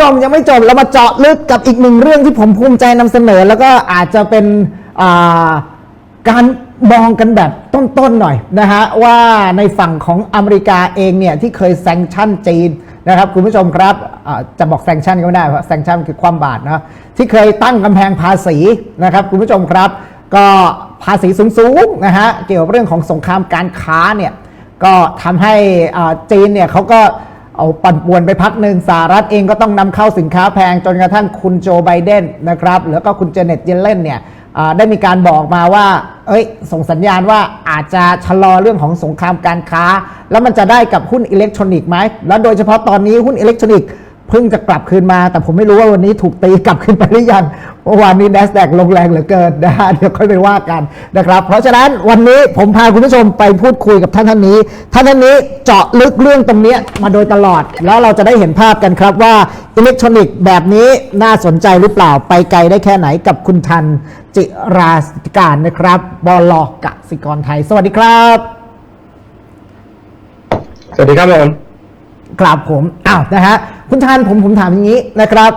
จมยังไม่จบเรามาเจาะลึกกับอีกหนึ่งเรื่องที่ผมภูมิใจนำเสนอ แล้วก็อาจจะเป็นาการมองกันแบบต้นๆหน่อยนะฮะว่าในฝั่งของอเมริกาเองเนี่ยที่เคยแซงชั่นจีนนะครับคุณผู้ชมครับจะบอกแซงชั่นก็ไม่ได้เพราะแซงชั่นคือความบาดนะที่เคยตั้งกำแพงภาษีนะครับคุณผู้ชมครับ ก็ภาษีสูงๆนะฮะเกี่ยวกับเรื่องของสงครามการค้าเนี่ยก็ทำให้จีนเนี่ยเขาก็ เอาปั่นป่วนไปพักหนึ่งสหรัฐเองก็ต้องนำเข้าสินค้าแพงจนกระทั่งคุณโจไบเดนนะครับแล้วก็คุณเจเน็ตเยเลนเนี่ยได้มีการบอกมาว่า เอ้ย ส่งสัญญาณว่าอาจจะชะลอเรื่องของสงครามการค้า แล้วมันจะได้กับหุ้นอิเล็กทรอนิกส์ไหม แล้วโดยเฉพาะตอนนี้หุ้นอิเล็กทรอนิกส์ เพิ่งจะกลับคืนมา แต่ผมไม่รู้ว่าวันนี้ถูกตีกลับคืนไปหรือยังเมื่อวานนี้ n a s d a q ลงแรงเหลือเกินนะฮะเดี๋ยวค่อยไปว่ากันนะครับ เพราะฉะนั้นวันนี้ผมพาคุณผู้ชมไปพูดคุยกับท่านท่านนี้ ท่านท่านนี้เจาะลึกเรื่องตรงเนี้ยมาโดยตลอด แล้วเราจะได้เห็นภาพกันครับว่าอิเล็กทรอนิกส์แบบนี้น่าสนใจหรือเปล่าไปไกลได้แค่ไหนกับคุณทันจิราสิการนะครับบอลกสิกรไทย สวัสดีครับ สวัสดีครับผม ครับผมอ้าวนะฮะคุณทานผมผมถามอย่างนี้นะครับ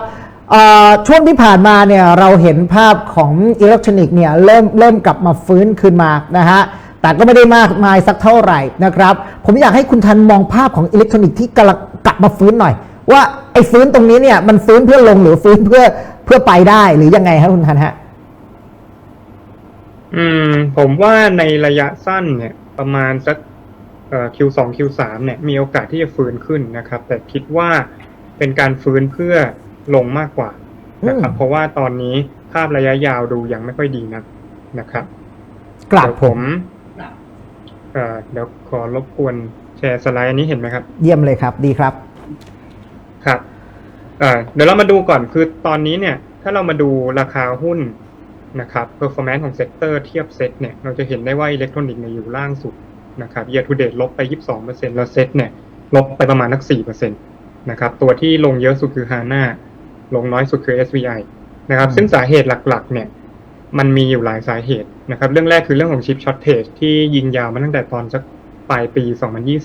ช่วงที่ผ่านมาเนี่ยเราเห็นภาพของอิเล็กทรอนิกส์เนี่ยเริ่มเริ่มกลับมาฟื้นคืนมานะฮะแต่ก็ไม่ได้มากมายสักเท่าไหร่นะครับ ผมอยากให้คุณทันมองภาพของอิเล็กทรอนิกส์ที่กำลังกลับมาฟื้นหน่อย ว่าไอ้ฟื้นตรงนี้เนี่ยมันฟื้นเพื่อลงหรือฟื้นเพื่อเพื่อไปได้หรือยังไงครับคุณทันฮะอืม ผมว่าในระยะสั้นเนี่ยประมาณสัก Q2 Q3 เนี่ยมีโอกาสที่จะฟื้นขึ้นนะครับ แต่คิดว่าเป็นการฟื้นเพื่อลงมากกว่านะครับอืมเพราะว่าตอนนี้ภาพระยะยาวดูยังไม่ค่อยดีนักนะครับกลับเดี๋ยวผผมมเอ่อเดี๋ยวขอรบกวนแชร์สไลด์อันนี้เห็นไหมครับ เยี่ยมเลยครับ ดีครับครับเอ่อเดี๋ยวเรามาดูก่อนคือตอนนี้เนี่ย ถ้าเรามาดูราคาหุ้นนะครับ performance ของเซกเตอร์เทียบเซ็ตเนี่ยเราจะเห็นได้ว่าอิเล็กทรอนิกส์เนี่ยอยู่ล่างสุด นะครับ year to date ลบไป 22%แล้วเซ็ตเนี่ยลบไปประมาณนัก4%นะครับตัวที่ลงเยอะสุดคือ HANA ลงน้อยสุดคือ SVI นะครับอืมซึ่งสาเหตุหลักๆ เนี่ยมันมีอยู่หลายสาเหตุนะครับ เรื่องแรกคือเรื่องของชิปช็อตเทจที่ยิงยาวมาตั้งแต่ตอนสักปลายปี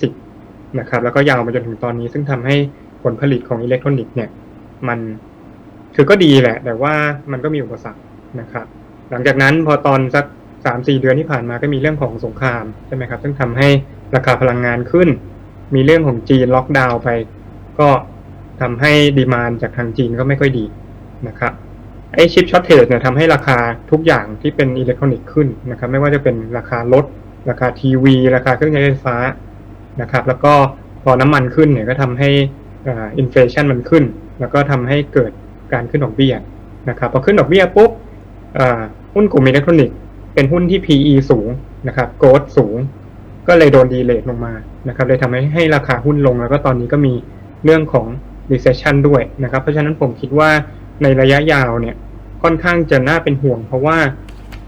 2020 นะครับ แล้วก็ยาวมาจนถึงตอนนี้ซึ่งทำให้ผลผลิตของอิเล็กทรอนิกส์เนี่ย มันคือก็ดีแหละ แต่ว่ามันก็มีอุปสรรคนะครับ หลังจากนั้นพอตอนสัก สามสี่เดือนที่ผ่านมาก็มีเรื่องของสงครามใช่ไหมครับซึ่งทำให้ราคาพลังงานขึ้น มีเรื่องของจีนล็อกดาวน์ไป ก็ทำให้ดีมานจากทางจีนก็ไม่ค่อยดีนะครับไอชิปช็อตเทจเนี่ยทำให้ราคาทุกอย่างที่เป็นอิเล็กทรอนิกส์ขึ้นนะครับ ไม่ว่าจะเป็นราคารถ ราคาทีวี ราคาเครื่องใช้ไฟฟ้านะครับ แล้วก็พอน้ำมันขึ้นเนี่ยก็ทำให้อินฟลชันมันขึ้น แล้วก็ทำให้เกิดการขึ้นดอกเบี้ยนะครับพอขึ้นดอกเบี้ยปุ๊บอุ้นกลุ่มอิเล็กทรอนิกส์ เป็นหุ้นที่ PE สูงนะครับโกดสูง ก็เลยโดนดีเลทลงมานะครับเลยทำให้ให้ราคาหุ้นลงแล้วก็ตอนนี้ก็มีเรื่องของ recession ด้วยนะครับ เพราะฉะนั้นผมคิดว่าในระยะยาวเนี่ยค่อนข้างจะน่าเป็นห่วง เพราะว่า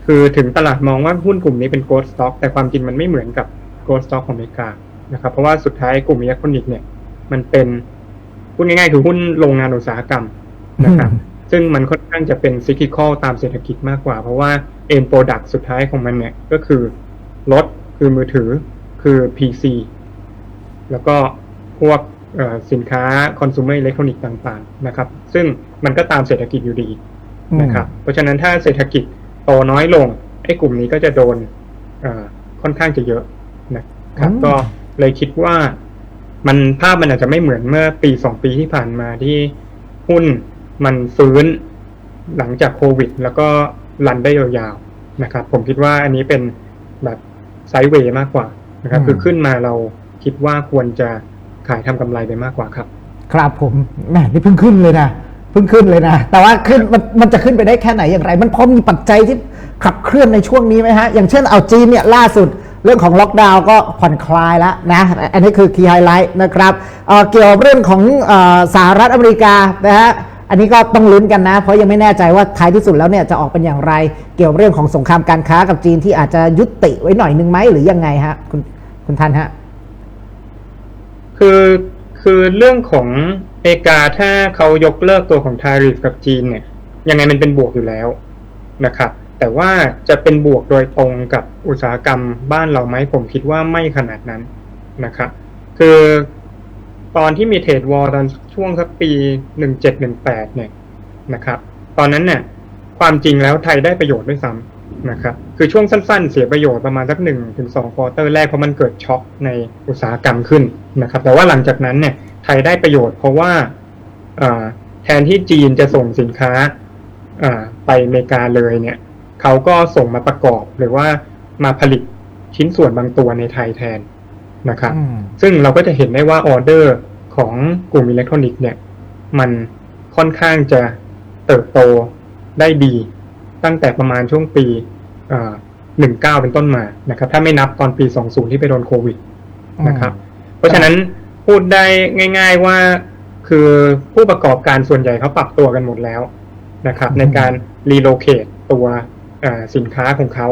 คือถึงตลาดมองว่าหุ้นกลุ่มนี้เป็น growth stock แต่ความจริงมันไม่เหมือนกับ growth stock ของอเมริกานะครับ เพราะว่าสุดท้ายกลุ่มอิเล็กทรอนิกส์เนี่ยมันเป็นพูดง่ายๆคือหุ้นโรงงานอุตสาหกรรมนะครับ ซึ่งมันค่อนข้างจะเป็น cyclical ตามเศรษฐกิจมากกว่า เพราะว่า end product สุดท้ายของมันเนี่ยก็คือรถคือมือถือคือ PC แล้วก็พวกเอ่อสินค้า consumer electronic ต่างๆนะครับ ซึ่งมันก็ตามเศรษฐกิจอยู่ดีนะครับ เพราะฉะนั้นถ้าเศรษฐกิจโตน้อยลงไอ้กลุ่มนี้ก็จะโดนเอ่อค่อนข้างจะเยอะนะครับอืมก็เลยคิดว่ามันภาพมันอาจจะไม่เหมือนเมื่อปีสองปีที่ผ่านมาที่หุ้น มันฟื้นหลังจากโควิด แล้วก็รันได้ยาวๆนะครับ ผมคิดว่าอันนี้เป็นแบบไซด์เวย์มากกว่านะครับอืมคือขึ้นมาเราคิดว่าควรจะขายทำกำไรไปมากกว่าครับ ครับผมแหมนี่เพิ่งขึ้นเลยนะเพิ่งขึ้นเลยนะ แต่ว่าขึ้นมันมันจะขึ้นไปได้แค่ไหนอย่างไร มันพอมีปัจจัยที่ขับเคลื่อนในช่วงนี้ไหมฮะ อย่างเช่นเอาจีนเนี่ยล่าสุดเรื่องของล็อกดาวน์ก็ผ่อนคลายแล้วนะ อันนี้คือคีย์ไฮไลท์นะครับเอ่อเกี่ยวกับเรื่องของเออสหรัฐอเมริกานะฮะ อันนี้ก็ต้องลุ้นกันนะ เพราะยังไม่แน่ใจว่าท้ายที่สุดแล้วเนี่ยจะออกเป็นอย่างไร เกี่ยวกับเรื่องของสงครามการค้ากับจีนที่อาจจะยุติไว้หน่อยนึงไหมหรือยังไงฮะ คุณคุณทันฮะ คือคือเรื่องของอเมริกาถ้าเขายกเลิกตัวของทาริฟกับจีนเนี่ย ยังไงมันเป็นบวกอยู่แล้วนะครับแต่ว่าจะเป็นบวกโดยตรงกับอุตสาหกรรมบ้านเราไหมผมคิดว่าไม่ขนาดนั้นนะครับคือ ตอนที่มีเทรดวอลตอนช่วงสักปีหนึ่งเจ็ดหนึ่งแปดเนี่ยนะครับ ตอนนั้นเนี่ยความจริงแล้วไทยได้ประโยชน์ด้วยซ้ำนะครับ คือช่วงสั้นๆ เสียประโยชน์ประมาณสักหนึ่งถึงสองควอเตอร์แรกเพราะมันเกิดช็อคในอุตสาหกรรมขึ้นนะครับ แต่ว่าหลังจากนั้นเนี่ยไทยได้ประโยชน์เพราะว่าแทนที่จีนจะส่งสินค้าไปอเมริกาเลยเนี่ยเขาก็ส่งมาประกอบหรือว่ามาผลิตชิ้นส่วนบางตัวในไทยแทน นะครับอืมซึ่งเราก็จะเห็นได้ว่าออเดอร์ของกลุ่มอิเล็กทรอนิกส์เนี่ย มันค่อนข้างจะเติบโตได้ดี ตั้งแต่ประมาณช่วงปีหนึ่งเก้าเป็นต้นมานะครับ ถ้าไม่นับตอนปีสองศูนย์ที่ไปโดนโควิดนะครับ เพราะฉะนั้นพูดได้ง่าย ๆว่าคือผู้ประกอบการส่วนใหญ่เขาปรับตัวกันหมดแล้วนะครับ ในการรีโลเคตตัวเอ่อสินค้าของเขา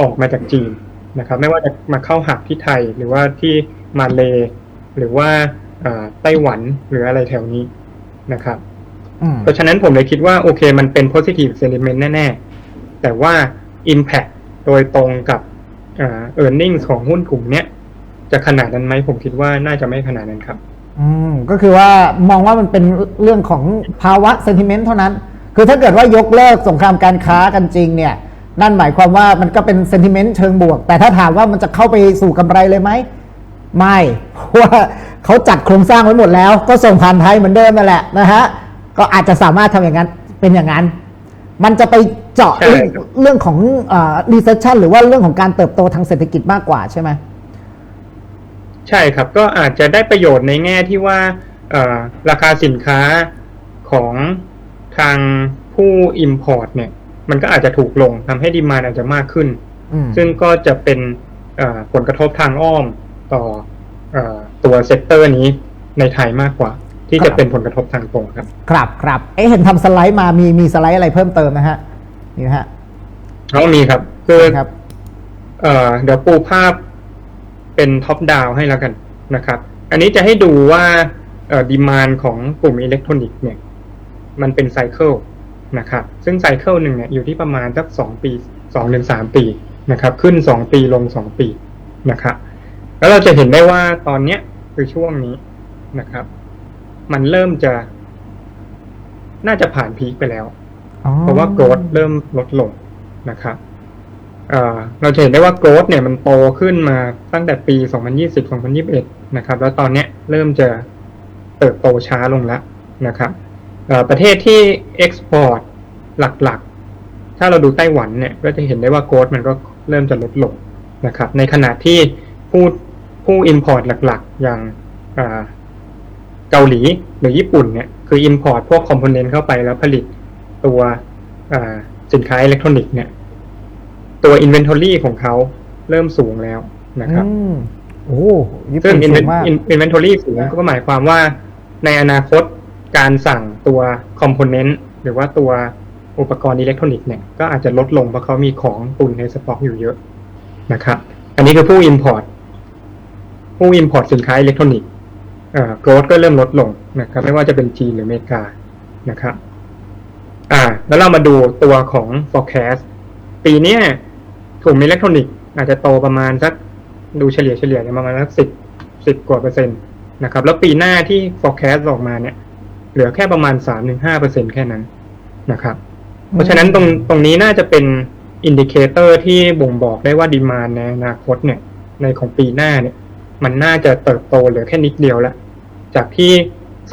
ออกมาจากจีน นะครับไม่ว่าจะมาเข้าหับที่ไทยหรือว่าที่มาเลหรือว่าเอ่อไต้หวันหรืออะไรแถวนี้นะครับอืมเพราะฉะนั้นผมเลยคิดว่าโอเคมันเป็น positive sentiment แน่ ๆ แต่ว่า impact โดยตรงกับเอ่อ earnings ของหุ้นกลุ่มเนี้ยจะขนาดนั้นไหมผมคิดว่าน่าจะไม่ขนาดนั้นครับ อืมก็คือว่ามองว่ามันเป็นเรื่องของภาวะเซนติเมนต์เท่านั้น คือถ้าเกิดว่ายกเลิกสงครามการค้ากันจริงเนี่ย นั่นหมายความว่ามันก็เป็นเซนติเมนต์เชิงบวก แต่ถ้าถามว่ามันจะเข้าไปสู่กำไรเลยไหม ไม่เพราะว่าเขาจัดโครงสร้างไว้หมดแล้ว ก็ส่งผ่านไทยเหมือนเดิมนั่นแหละนะฮะก็อาจจะสามารถทำอย่างนั้นเป็นอย่างนั้น มันจะไปเจาะใช่เรื่องครับเรื่องของรีเซชชันหรือว่าเรื่องของการเติบโตทางเศรษฐกิจมากกว่าใช่ไหมใช่ครับก็อาจจะได้ประโยชน์ในแง่ที่ว่าเอ่อราคาสินค้าของทางผู้ Import เนี่ย มันก็อาจจะถูกลงทำให้ดีมานอาจจะมากขึ้นอืมซึ่งก็จะเป็นเอ่อผลกระทบทางอ้อมต่อเออตัวเซกเตอร์นี้ในไทยมากกว่า ที่ครัจะบเป็นผลกระทบทางตรงครับ ครับครับเอ๊ะเห็นทำสไลด์มามีมีสไลด์อะไรเพิ่มเติมนะฮะนี่นะฮะแล้วมีครับคือครับเอ่อเดี๋ยวปูภาพเป็นท็อปดาวให้แล้วกันนะครับ อันนี้จะให้ดูว่าเอ่อดีมานของกลุ่มอิเล็กทรอนิกส์เนี่ย มันเป็นไซเคิล นะครับ ซึ่งไซเคิลหนึ่งเนี่ยอยู่ที่ประมาณสักสองปีสองถึงสามปีนะครับ ขึ้นสองปีลงสองปีนะครับ แล้วเราจะเห็นได้ว่าตอนเนี้ยคือช่วงนี้นะครับ มันเริ่มจะ น่าจะผ่านพีคไปแล้ว เพราะว่าโกรดเริ่มลดลงนะครับเอ่อเราจะเห็นได้ว่าโกรดเนี่ยมันโตขึ้นมาตั้งแต่ปี 2020 2021 นะครับ แล้วตอนเนี้ยเริ่มจะเติบโตช้าลงแล้วนะครับเอ่อ ประเทศที่เอ็กซ์พอร์ตหลักๆ ถ้าเราดูไต้หวันเนี่ยก็จะเห็นได้ว่าโกรดมันก็เริ่มจะลดลงนะครับ ในขณะที่ผู้ผู้ Import หลักๆ อย่างอ่าเกาหลีหรือญี่ปุ่นเนี่ยคือ Import พวกคอมโพเนนต์เข้าไปแล้วผลิตตัวอ่าสินค้าอิเล็กทรอนิกส์เนี่ยตัว Inventory ของเขาเริ่มสูงแล้วนะครับอืมโอ้ญี่ซึ่ปุ่งนสูงมาก Inven- Inventory สูงก็หมายความว่าในอนาคต การสั่งตัวคอมโพเนนต์หรือว่าตัวอุปกรณ์อิเล็กทรอนิกส์เนี่ยก็อาจจะลดลงเพราะเขามีของตุนในสต็อกอยู่เยอะนะครับ อันนี้คือผู้ Import ผู้ Import สินค้าอิเล็กทรอนิกส์เอ่อ growth ก็เริ่มลดลงนะครับไม่ว่าจะเป็นจีนหรืออเมริกานะครับอ่าแล้วเรามาดูตัวของ forecast ปีเนี้ยกลุ่มอิเล็กทรอนิกส์อาจจะโตประมาณสักดูเฉลี่ยเฉลี่ยเนี่ยประมาณสักสิบสิบกว่าเปอร์เซ็นต์นะครับแล้วปีหน้าที่ forecast ออกมาเนี่ย เหลือแค่ประมาณสามถึงห้าเปอร์เซ็นแค่นั้นนะครับ เพราะฉะนั้นตรงตรงนี้น่าจะเป็นอินดิเคเตอร์ที่บ่งบอกได้ว่าดีมานในอนาคตเนี่ย ในของปีหน้าเนี่ย มันน่าจะเติบโตเหลือแค่นิดเดียวแล้วจากที่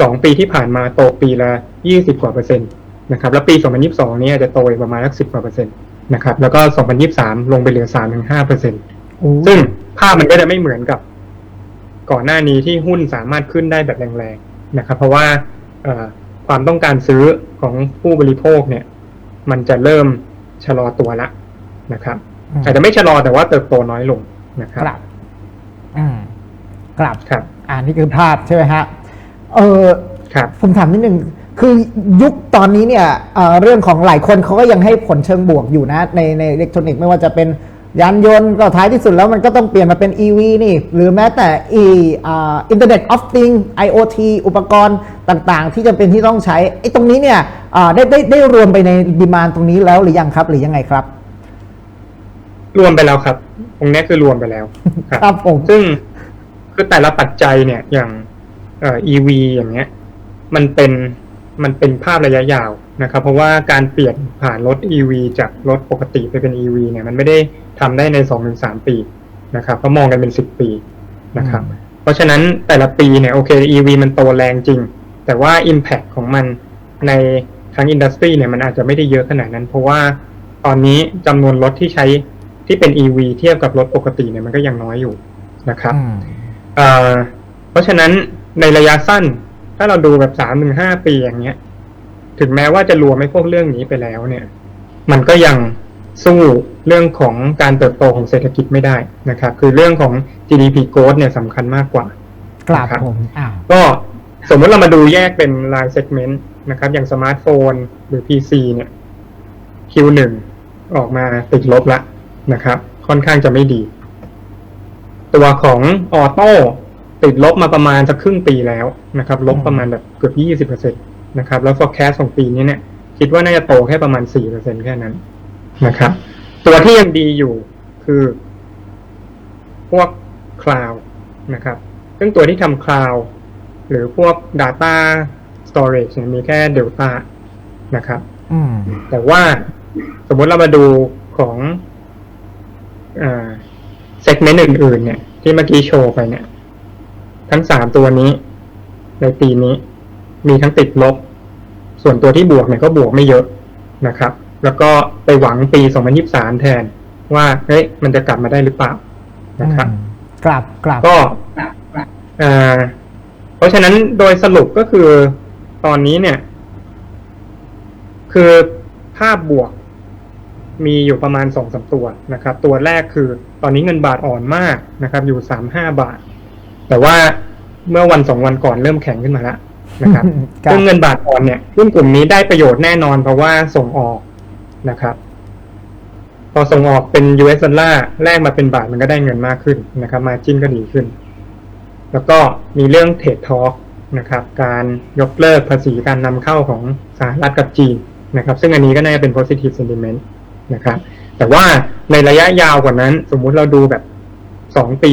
สองปีที่ผ่านมาโตปีละยี่สิบกว่าเปอร์เซ็นต์นะครับ แล้วปีสองพันยิบสองนี้อาจจะโตอีกประมาณสักสิบกว่าเปอร์เซ็นต์นะครับ แล้วก็สองพันยิบสามลงไปเหลือสามถึงห้าเปอร์เซ็นต์โอ้ซึ่งภาพมันก็จะไม่เหมือนกับ ก่อนหน้านี้ที่หุ้นสามารถขึ้นได้แบบแรงๆนะครับ เพราะว่าเอ่อ ความต้องการซื้อของผู้บริโภคเนี่ย มันจะเริ่มชะลอตัวละนะครับ อาจจะไม่ชะลอแต่ว่าเติบโตน้อยลงนะคครับรับอืมครับครับ อ่านี่คือภาพใช่ไหมฮะเออครับผมถามนิดนึงคือยุคตอนนี้เนี่ยเอ่อเรื่องของหลายคนเขาก็ยังให้ผลเชิงบวกอยู่นะ ในในอิเล็กทรอนิกส์ไม่ว่าจะเป็น ยานยนต์ก็ท้ายที่สุดแล้วมันก็ต้องเปลี่ยนมาเป็น EV นี่ หรือแม้แต่อีอินเทอร์เน็ตออฟติง IoT อุปกรณ์ต่างๆ ที่จำเป็นที่ต้องใช้ไอ้ตรงนี้เนี่ยอ่าได้ได้ได้รวมไปในดีมานตรงนี้แล้วหรือยังครับ หรือยังไงครับ รวมไปแล้วครับ ตรงนี้คือรวมไปแล้ว ครับผมซึ่งคือแต่ละปัจจัยเนี่ยอย่างเอ่อ EV อย่างเงี้ย มันเป็น มันเป็นภาพระยะยาวนะครับ เพราะว่าการเปลี่ยนผ่านรถ EV จากรถปกติไปเป็น EV เนี่ยมันไม่ได้ทำได้ในสองถึงสามปีนะครับก็มองกันเป็นสิบปีนะครับ เพราะฉะนั้นแต่ละปีเนี่ยโอเค EV มันโตแรงจริง แต่ว่า Impact ของมันในทั้งอินดัสทรีเนี่ยมันอาจจะไม่ได้เยอะขนาดนั้น เพราะว่าตอนนี้จำนวนรถที่ใช้ที่เป็น EV เทียบกับรถปกติเนี่ยมันก็ยังน้อยอยู่นะครับอืมเอ่อเพราะฉะนั้นในระยะสั้น ถ้าเราดูแบบสามถึงห้าปีอย่างเงี้ย ถึงแม้ว่าจะรวมไม่พวกเรื่องนี้ไปแล้วเนี่ย มันก็ยังสู้เรื่องของการเติบโตของเศรษฐกิจไม่ได้นะครับ คือเรื่องของ GDP growth เนี่ยสำคัญมากกว่ากราบครับผมอ้าวก็สมมติเรามาดูแยกเป็นรายเซกเมนต์นะครับ อย่างสมาร์ทโฟนหรือ PC เนี่ย Q1 ออกมาติดลบละนะครับ ค่อนข้างจะไม่ดี ตัวของออโต้ ติดลบมาประมาณสักครึ่งปีแล้วนะครับ ลบประมาณแบบเกือบยี่สิบเปอร์เซ็นตนะครับ แล้ว forecast ของปีนี้เนี่ยคิดว่าน่าจะโตแค่ประมาณสี่เปอร์เซ็นแค่นั้นนะครับ ตัวที่ยังดีอยู่คือ พวกคลาวนะครับ ซึ่งตัวที่ทำคลาวหรือพวก Data Storage เนี่ยมีแค่ Delta นะครับอืมแต่ว่าสมมติเรามาดูของเซกเมนต์อื่น ๆ เนี่ย ที่เมื่อกี้โชว์ไปเนี่ย ทั้งสามตัวนี้ ในปีนี้ มีทั้งติดลบ ส่วนตัวที่บวกเนี่ยก็บวกไม่เยอะนะครับ แล้วก็ไปหวังปี 2023 แทน ว่าเฮ้ยมันจะกลับมาได้หรือเปล่านะครับอืมกราบกราบก็เอ่อเพราะฉะนั้นโดยสรุปก็คือตอนนี้เนี่ย คือภาพบวกมีอยู่ประมาณสองสามตัวนะครับ ตัวแรกคือตอนนี้เงินบาทอ่อนมากนะครับ อยู่สามห้าบาท แต่ว่าเมื่อวันสองวันก่อนเริ่มแข็งขึ้นมาแล้วนะครับครับซึ่งเงินบาทอ่อนเนี่ยหุ้นกลุ่มนี้ได้ประโยชน์แน่นอนเพราะว่าส่งออกนะครับ พอส่งออกเป็น US ดอลลาร์แลกมาเป็นบาทมันก็ได้เงินมากขึ้นนะครับ มาจิ้นก็ดีขึ้น แล้วก็มีเรื่องเทรดทอล์กนะครับ การยกเลิกภาษีการนำเข้าของสหรัฐกับจีนนะครับ ซึ่งอันนี้ก็น่าจะเป็น positive sentiment นะครับ แต่ว่าในระยะยาวกว่านั้น สมมุติเราดูแบบสองปี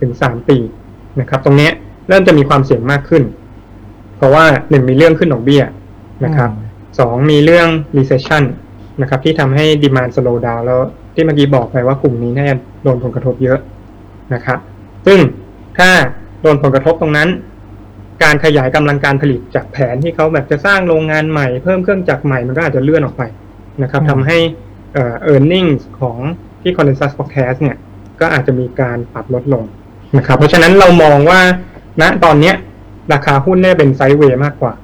ถึงสามปี นะครับ ตรงเนี้ยเริ่มจะมีความเสี่ยงมากขึ้น เพราะว่าหนึ่งมีเรื่องขึ้นดอกเบี้ยนะครับอืมสองมีเรื่อง recession นะครับ ที่ทำให้ demand slow down แล้วที่เมื่อกี้บอกไปว่ากลุ่มนี้น่าจะโดนผลกระทบเยอะนะครับ ซึ่งถ้าโดนผลกระทบตรงนั้น การขยายกำลังการผลิตจากแผนที่เขาแบบจะสร้างโรงงานใหม่เพิ่มเครื่องจักรใหม่มันก็อาจจะเลื่อนออกไปนะครับอืมทำให้เอ่อ earnings ของที่ consensus forecast เนี่ย ก็อาจจะมีการปรับลดลง นะครับ เพราะฉะนั้นเรามองว่าณตอนเนี้ย ราคาหุ้นเนี่ยเป็นไซด์เวย์มากกว่า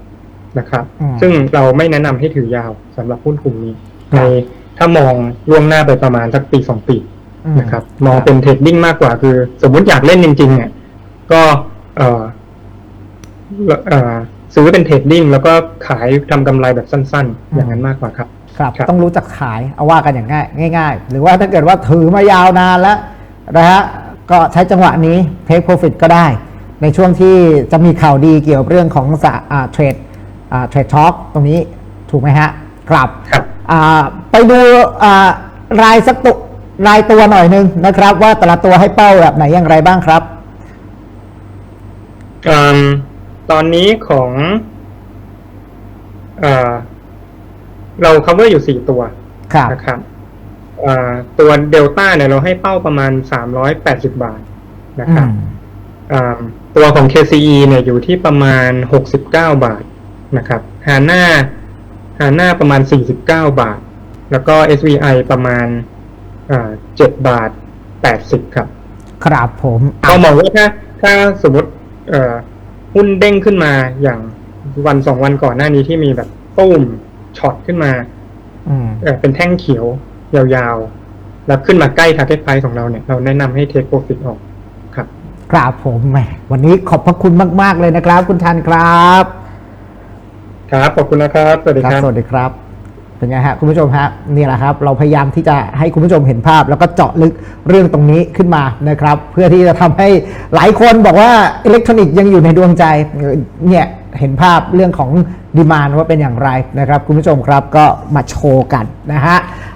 นะครับอืมซึ่งเราไม่แนะนำให้ถือยาวสำหรับหุ้นกลุ่มนี้ครัในบถ้ามองล่วงหน้าไปประมาณสักปีสองปีอืมนะครับ มองเป็นเทรดดิ้งมากกว่าคือ สมมุติอยากเล่นจริง ๆ เนี่ย ก็เอ่อเอ่อซื้อเป็นเทรดดิ้งแล้วก็ขายทำกำไรแบบสั้น ๆ อย่างนั้นมากกว่าครับครับครับต้องรู้จักขายเอาว่ากันอย่างง่ายง่าย ๆ หรือว่าถ้าเกิดว่าถือมายาวนานแล้วนะฮะ ก็ใช้จังหวะนี้ take profit ก็ได้ ในช่วงที่จะมีข่าวดีเกี่ยวกับเรื่องของสะอ่าเทรดอ่าเทรดช็อคตรงนี้ถูกไหมฮะครับครับอ่าไปดูอ่ารายสักตุรายตัวหน่อยหนึงนะครับ ว่าแต่ละตัวให้เป้าแบบไหนอย่างไรบ้างครับอืมตอนนี้ของเอ่อเรา cover อยู่สี่ตัว ครับนะครับเอ่อ ตัวเดลต้าเนี่ยเราให้เป้าประมาณสามร้อยแปดสิบาทนะครับอืมอ่าตัวของ KCE เนี่ยอยู่ที่ประมาณหกสิบเก้าบาทนะครับฮาน่าฮาน่าประมาณสี่สิบเก้าบาท แล้วก็ SVI ประมาณเจ็ดบาทแปดสิบครับ ครับผมก็มองว่าถ้าถ้าสมมติเอ่อหุ้นเด้งขึ้นมาอย่างวันสองวันก่อนหน้านี้ที่มีแบบตุ้มช็อตขึ้นมาอืมเอ่อเป็นแท่งเขียว ยาวๆ แล้วขึ้นมาใกล้ target price ของเราเนี่ย เราแนะนำให้ take profit ออกครับ ครับผมแหมวันนี้ขอบพระคุณมาก ๆ เลยนะครับ คุณทันครับ ครับ ขอบคุณนะครับ สวัสดีครับ สวัสดีครับเป็นไงฮะคุณผู้ชมฮะนี่แหละครับ เราพยายามที่จะให้คุณผู้ชมเห็นภาพ แล้วก็เจาะลึกเรื่องตรงนี้ขึ้นมานะครับ เพื่อที่จะทำให้หลายคนบอกว่าอิเล็กทรอนิกส์ยังอยู่ในดวงใจเออเนี่ยเห็นภาพเรื่องของดีมานว่าเป็นอย่างไรนะครับ คุณผู้ชมครับก็มาโชว์กันนะฮะ